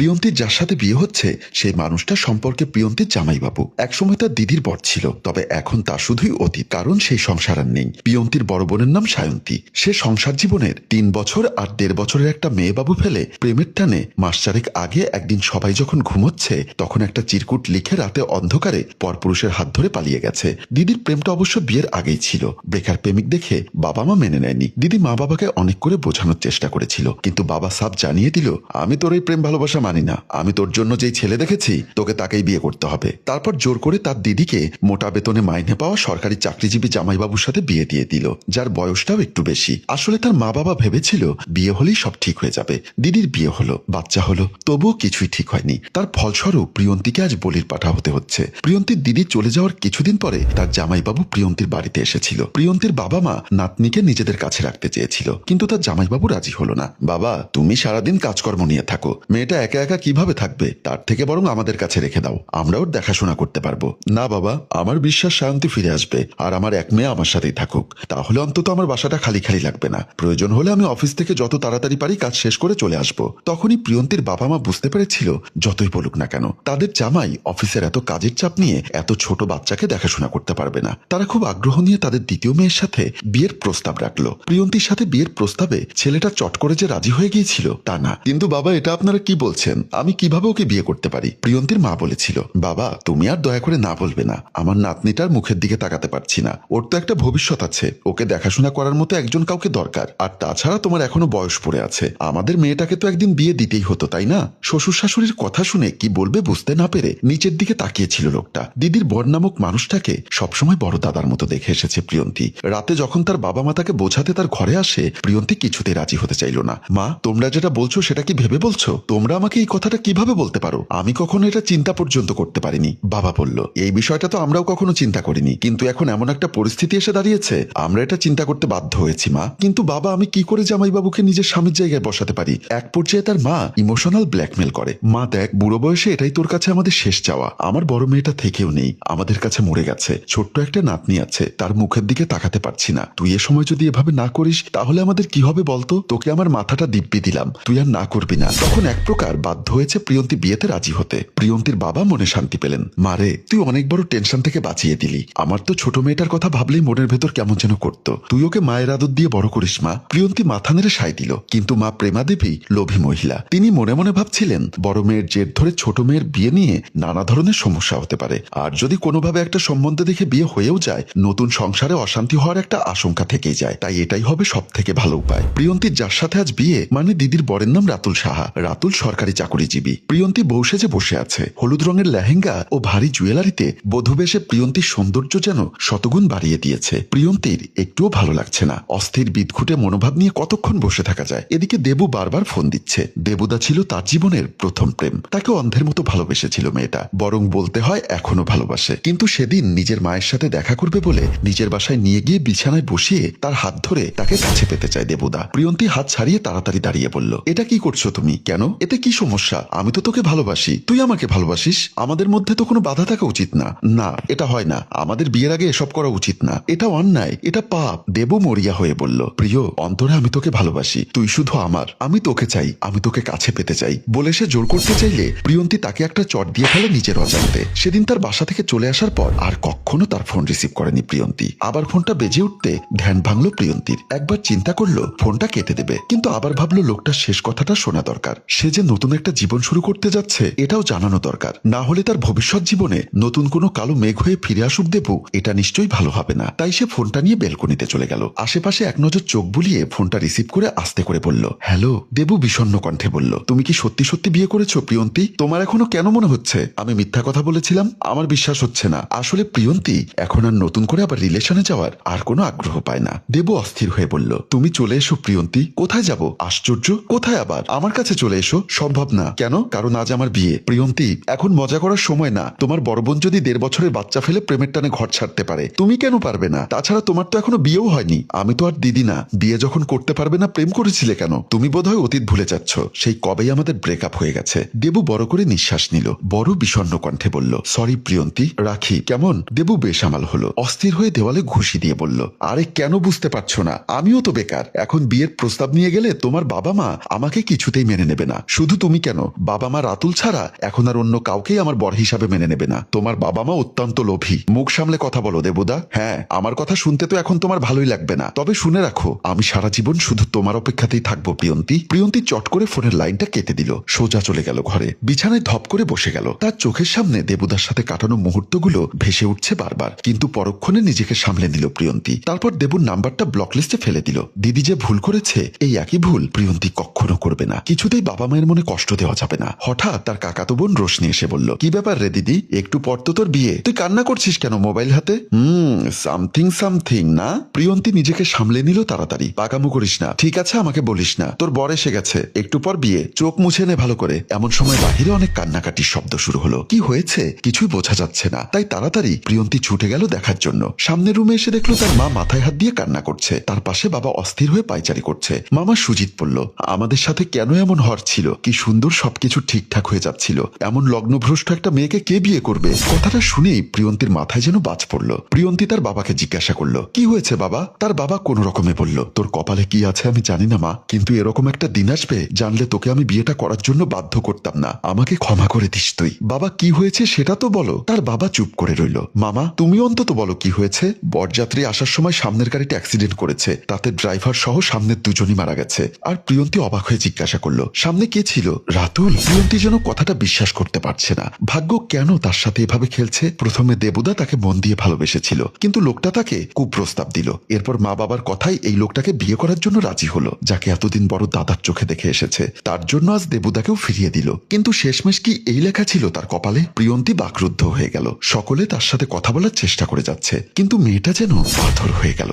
প্রিয়ন্তীর যার সাথে বিয়ে হচ্ছে, সেই মানুষটা সম্পর্কে প্রিয়ন্তীর জামাইবাবু। একসময় তার দিদির বর ছিল, তবে এখন তা শুধুই অতীত, কারণ সেই সংসার আর নেই। প্রিয়ন্তীর বড় বোনের নাম সায়ন্তী। সে সংসার জীবনের তিন বছর আর দেড় বছরের একটা মেয়ে বাবু ফেলে, প্রেমের টানে মাস চারেক আগে একদিন সবাই যখন ঘুমোচ্ছে, তখন একটা চিরকুট লিখে রাতে অন্ধকারে পরপুরুষের হাত ধরে পালিয়ে গেছে। দিদির প্রেমটা অবশ্য বিয়ের আগেই ছিল। বেকার প্রেমিক দেখে বাবা মা মেনে নেয়নি। দিদি মা বাবাকে অনেক করে বোঝানোর চেষ্টা করেছিল, কিন্তু বাবা সাব জানিয়ে দিল, আমি তোর এই প্রেম ভালোবাসা মানি না। আমি তোর জন্য যেই ছেলে দেখেছি, তোকে তাকেই বিয়ে করতে হবে। তারপর জোর করে তার দিদিকে মোটা বেতনে মাইনে পাওয়া সরকারি চাকরিজীবী জামাইবাবুর সাথে বিয়ে দিয়ে দিল, যার বয়সটাও একটু বেশি। আসলে তার মা বাবা ভেবেছিল, বিয়ে হলেই সব ঠিক হয়ে যাবে। দিদির বিয়ে হলো, বাচ্চা হলো, তবুও কিছুই ঠিক হয়নি। তার ফলস্বরূপ প্রিয়ন্তীকে আজ বলির পাঠা হতে হচ্ছে। প্রিয়ন্তীর দিদি চলে যাওয়ার কিছুদিন পরে তার জামাইবাবু প্রিয়ন্তীর বাড়িতে এসেছিল। প্রিয়ন্তীর বাবা মা নাতনিকে নিজেদের কাছে রাখতে চেয়েছিল, কিন্তু তার জামাইবাবু রাজি হলো না। বাবা, তুমি সারাদিন কাজকর্ম নিয়ে থাকো। মেয়েটা একা একা কীভাবে থাকবে, তার থেকে বরং আমাদের কাছে রেখে দাও। আমরা ওর দেখাশোনা করতে পারব। না বাবা, আমার বিশ্বাস শান্তি ফিরে আসবে, আর আমার এক মেয়ে আমার সাথেই থাকুক। তাহলে অন্তত আমার বাসাটা খালি খালি লাগবে না। প্রয়োজন হলে আমি অফিস থেকে যত তাড়াতাড়ি পারি কাজ শেষ করে চলে আসব। তখনই প্রিয়ন্তীর বাবা মা বুঝতে পেরেছিল, যতই বলুক না কেন, তাদের জামাই অফিসের এত কাজের চাপ নিয়ে এত ছোট বাচ্চাকে দেখাশোনা করতে পারবে না। তারা খুব আগ্রহ নিয়ে তাদের দ্বিতীয় মেয়ের সাথে বিয়ের প্রস্তাব রাখল। প্রিয়ন্তীর সাথে বিয়ের প্রস্তাবে ছেলেটা চট করে যে রাজি হয়ে গিয়েছিল, তা না। কিন্তু বাবা, এটা আপনারা কি বলছেন? আমি কীভাবে ওকে বিয়ে করতে পারি? প্রিয়ন্তীর মা বলেছিল, বাবা, তুমি আর দয়া করে না বলবে না। আমার নাতনিটার মুখের দিকে তাকাতে পারছি না। ওর তো একটা ভবিষ্যৎ আছে। ওকে দেখাশোনা করার মতো একজন কাউকে দরকার। আর তাছাড়া তোমার এখনও বয়স পড়ে আছে। আমাদের মেয়েটাকে তো একদিন বিয়ে দিতেই হতো, তাই না? শ্বশুর শাশুড়ির কথা শুনে কি বলবে বুঝতে না পেরে নিচের দিকে তাকিয়েছিল লোকটা। দিদির বর নামক মানুষটাকে সবসময় বড় দাদার মতো দেখে এসেছে প্রিয়ন্তী। রাতে যখন তার বাবা মা তাকে বোঝাতে তার ঘরে আসে, প্রিয়ন্তী কিছুতে রাজি হতে চাইল না। মা, তোমরা যেটা বলছো সেটা কি ভেবে বলছো? তোমরা এই কথাটা কীভাবে বলতে পারো? আমি কখনো এটা চিন্তা পর্যন্ত করতে পারিনি। বাবা বলল, এই বিষয়টা তো আমরাও কখনো চিন্তা করিনি। কিন্তু এখন এমন একটা পরিস্থিতি এসে দাঁড়িয়েছে। আমরা এটা চিন্তা করতে বাধ্য হয়েছি, মা। কিন্তু বাবা, আমি কি করে জামাইবাবুকে নিজের স্বামীর জায়গায় বসাতে পারি? এক পর্যায়ে তার মা ইমোশনাল ব্ল্যাকমেল করে। মা, দেখ, বুড়ো বয়সে এটাই তোর কাছে আমাদের শেষ চাওয়া। আমার বড় মেয়েটা থেকেও নেই। আমাদের কাছে মরে গেছে। ছোট্ট একটা নাতনি আছে। তার মুখের দিকে তাকাতে পারছি না। তুই এ সময় যদি এভাবে না করিস, তাহলে আমাদের কি হবে বলতো? তোকে আমার মাথাটা দিব্যি দিলাম। তুই আর না করবি না। তখন এক প্রকার বাধ্য হয়েছে প্রিয়ন্তী বিয়েতে রাজি হতে। প্রিয়ন্তীর বাবা মনে শান্তি পেলেন। মারে তুই অনেক বড় টেনশন থেকে বাঁচিয়ে দিলি। আমার তো ছোট মেয়েটার কথা ভাবলেই মনের ভেতর কেমন যেন করতো। তুই ওকে মায়ের আদর দিয়ে বড় করিস, মা। প্রিয়ন্তী মাথা নেড়ে সাই দিল। কিন্তু মা প্রেমা দেবী লোভী মহিলা। তিনি মনে মনে ভাবছিলেন, বড় মেয়ের জেদ ধরে ছোট মেয়ের বিয়ে নিয়ে নানা ধরনের সমস্যা হতে পারে। আর যদি কোনোভাবে একটা সম্বন্ধ দেখে বিয়ে হয়েও যায়, নতুন সংসারে অশান্তি হওয়ার একটা আশঙ্কা থেকেই যায়। তাই এটাই হবে সব থেকে ভালো উপায়। প্রিয়ন্তীর যার সাথে আজ বিয়ে মানে দিদির বরের নাম রাতুল সাহা। রাতুল সরকারি চাকরিজীবী। প্রিয়ন্তী বউ সেজে বসে আছে। হলুদ রঙের লেহেঙ্গা ও ভারী জুয়েলারিতে বধুবেশে প্রিয়ন্তীর সৌন্দর্য যেন শতগুণ বাড়িয়ে দিয়েছে। প্রিয়ন্তীর একটুও ভালো লাগছে না। অস্থির বিদঘুটে মনোভাব নিয়ে কতক্ষণ বসে থাকা যায়? এদিকে দেবু বারবার ফোন দিচ্ছে। দেবুদা ছিল তার জীবনের প্রথম প্রেম। তাকে অন্ধের মতো ভালোবেসেছিল মেয়েটা। বরং বলতে হয়, এখনও ভালোবাসে। কিন্তু সেদিন নিজের মায়ের সাথে দেখা করবে বলে নিজের বাসায় নিয়ে গিয়ে বিছানায় বসিয়ে তার হাত ধরে তাকে কাছে পেতে চায় দেবুদা। প্রিয়ন্তী হাত ছাড়িয়ে তাড়াতাড়ি দাঁড়িয়ে বলল, এটা কি করছ তুমি? কেন? এতে কি সমস্যা। আমি তো তোকে ভালোবাসি। তুই আমাকে ভালোবাসিস? আমাদের মধ্যে তো কোনো বাধা থাকা উচিত না। না, এটা হয় না। আমাদের বিয়ের আগে এসব করা উচিত না। এটা অন্যায়। এটা পাপ। দেবু মরিয়া হয়ে বলল, প্রিয়, অন্তরে আমি তোকে ভালোবাসি। তুই শুধু আমার। আমি তোকে চাই। আমি তোকে কাছে পেতে চাই। বলে সে জোর করতে চাইলে প্রিয়ন্তী তাকে একটা চট দিয়ে ফেলে নিজের অজান্তে। সেদিন তার বাসা থেকে চলে আসার পর আর কখনো তার ফোন রিসিভ করেনি প্রিয়ন্তী। আবার ফোনটা বেজে উঠতে ধ্যান ভাঙলো প্রিয়ন্তীর। একবার চিন্তা করল, ফোনটা কেটে দেবে। কিন্তু আবার ভাবলো, লোকটার শেষ কথাটা শোনা দরকার। সে যে নতুন একটা জীবন শুরু করতে যাচ্ছে, এটাও জানানো দরকার। না হলে তার ভবিষ্যৎ জীবনে নতুন কোনো কালো মেঘ হয়ে ফিরে আসুক দেবু, এটা নিশ্চয়ই ভালো হবে না। তাই সে ফোনটা নিয়ে বেলকনিতে চলে গেল। আশেপাশে এক নজর চোখ বুলিয়ে ফোনটা রিসিভ করে আস্তে করে বলল, হ্যালো। দেবু বিষণ্ণ কণ্ঠে বলল, তুমি কি সত্যি সত্যি বিয়ে করেছ, প্রিয়ন্তী? তোমার এখনও কেন মনে হচ্ছে? আমি মিথ্যা কথা বলেছিলাম, আমার বিশ্বাস হচ্ছে না। আসলে প্রিয়ন্তী, এখন আর নতুন করে আবার রিলেশনে যাওয়ার আর কোনো আগ্রহ পায় না। দেবু অস্থির হয়ে বলল, তুমি চলে এসো, প্রিয়ন্তী। কোথায় যাব? আশ্চর্য। কোথায় আবার? আমার কাছে চলে এসো, সম্ভব না। কেন? কারণ আজ আমার বিয়ে। প্রিয়ন্তী, এখন মজা করার সময় না। তোমার বড় বোন যদি দেড় বছরের বাচ্চা ফেলে প্রেমের টানে ঘর ছাড়তে পারে। তুমি কেন পারবে না? তাছাড়া তোমার তো এখনও বিয়েও হয়নি। আমি তো আর দিদি না। বিয়ে যখন করতে পারবে না, প্রেম করেছিলে কেন? তুমি বোধহয় অতীত ভুলে যাচ্ছ। সেই কবেই আমাদের ব্রেকআপ হয়ে গেছে। দেবু বড় করে নিঃশ্বাস নিল। বড় বিষণ্ণ কণ্ঠে বলল সরি প্রিয়ন্তী। রাখি। কেমন? দেবু বেসামাল হলো। অস্থির হয়ে দেওয়ালে ঘুষি দিয়ে বলল, আরে কেন বুঝতে পারছ না? আমিও তো বেকার। এখন বিয়ের প্রস্তাব নিয়ে গেলে তোমার বাবা মা আমাকে কিছুতেই মেনে নেবে না। শুধু তুমি কেন? বাবা মা রাতুল ছাড়া? এখন আর অন্য কাউকেই আমার বর হিসাবে মেনে নেবে না। তোমার বাবা মা অত্যন্ত লোভী। মুখ সামলে কথা বলো, দেবুদা। হ্যাঁ আমার কথা শুনতে তো এখন তোমার ভালোই লাগবে না। তবে শুনে রাখো, আমি সারা জীবন শুধু তোমার অপেক্ষাতেই থাকব, প্রিয়ন্তী। প্রিয়ন্তী চট করে ফোনের লাইনটা কেটে দিল। সোজা চলে গেল ঘরে। বিছানায় ধপ করে বসে গেল। তার চোখের সামনে দেবুদার সাথে কাটানো মুহূর্তগুলো ভেসে উঠছে বারবার। কিন্তু পরক্ষণে নিজেকে সামলে নিল প্রিয়ন্তি। তারপর দেবুর নাম্বারটা ব্লক লিস্টে ফেলে দিল। দিদি যে ভুল করেছে, এই একই ভুল প্রিয়ন্তি কখনো করবে না। কিছুতেই বাবা মায়ের মনে কষ্ট দেওয়া যাবে না। হঠাৎ তার কাকাতো বোন রোশনি এসে বলল, কি ব্যাপার রে দিদি? একটু পর তো তোর বিয়ে। তুই কান্না করছিস কেন মোবাইল হাতে? হুম, সামথিং সামথিং, না? প্রিয়ন্তী নিজেকে সামলে নিল তাড়াতাড়ি। পাকামু করিস না। ঠিক আছে, আমাকে বলিস না। তোর বর এসে গেছে। একটু পর বিয়ে। চোখ মুছে নে ভালো করে। এমন সময় বাহিরে অনেক কান্নাকাটির শব্দ শুরু হলো। কি হয়েছে? কিছুই বোঝা যাচ্ছে না। তাই তাড়াতাড়ি প্রিয়ন্তী ছুটে গেল দেখার জন্য। সামনের রুমে এসে দেখল তার মা মাথায় হাত দিয়ে কান্না করছে। তার পাশে বাবা অস্থির হয়ে পাইচারি করছে। মামা সুজিত বলল, আমাদের সাথে কেন এমন হর ছিল? কি সুন্দর সবকিছু ঠিকঠাক হয়ে যাচ্ছিল। এমন লগ্নভ্রষ্ট একটা মেয়েকে কে বিয়ে করবে? কথাটা শুনেই প্রিয়ন্তীর মাথায় যেন বাজ পড়ল। প্রিয়ন্তী তার বাবাকে জিজ্ঞাসা করল, কি হয়েছে বাবা? তার বাবা কোন রকমে বলল, তোর কপালে কি আছে আমি জানি না, মা, কিন্তু এরকম একটা দিন আসবে জানলে তোকে আমি বিয়েটা করার জন্য বাধ্য করতাম না। আমাকে ক্ষমা করে দিস তুই। বাবা, কি হয়েছে সেটা তো বলো তার বাবা চুপ করে রইল, মামা, তুমি অন্তত বলো কি হয়েছে? বরযাত্রী আসার সময় সামনের গাড়িটা অ্যাক্সিডেন্ট করেছে। তাতে ড্রাইভার সহ সামনের দুজনই মারা গেছে। আর প্রিয়ন্তী অবাক হয়ে জিজ্ঞাসা করল, সামনে কে ছিল? রাতুল প্রিয়ন্তী যেন কথাটা বিশ্বাস করতে পারছে না। ভাগ্য কেন তার সাথে এভাবে খেলছে? প্রথমে দেবুদা তাকে মন দিয়ে ভালোবেসেছিল, কিন্তু লোকটা তাকে কুপ্রস্তাব দিল। এরপর মা বাবার কথাই এই লোকটাকে বিয়ে করার জন্য রাজি হলো, যাকে এতদিন বড় দাদার চোখে দেখে এসেছে। তার জন্য আজ দেবুদাকেও ফিরিয়ে দিল। কিন্তু শেষমেশ কি এই লেখা ছিল তার কপালে? প্রিয়ন্তী বাকরুদ্ধ হয়ে গেল। সকলে তার সাথে কথা বলার চেষ্টা করে যাচ্ছে। কিন্তু মেয়েটা যেন পাথর হয়ে গেল।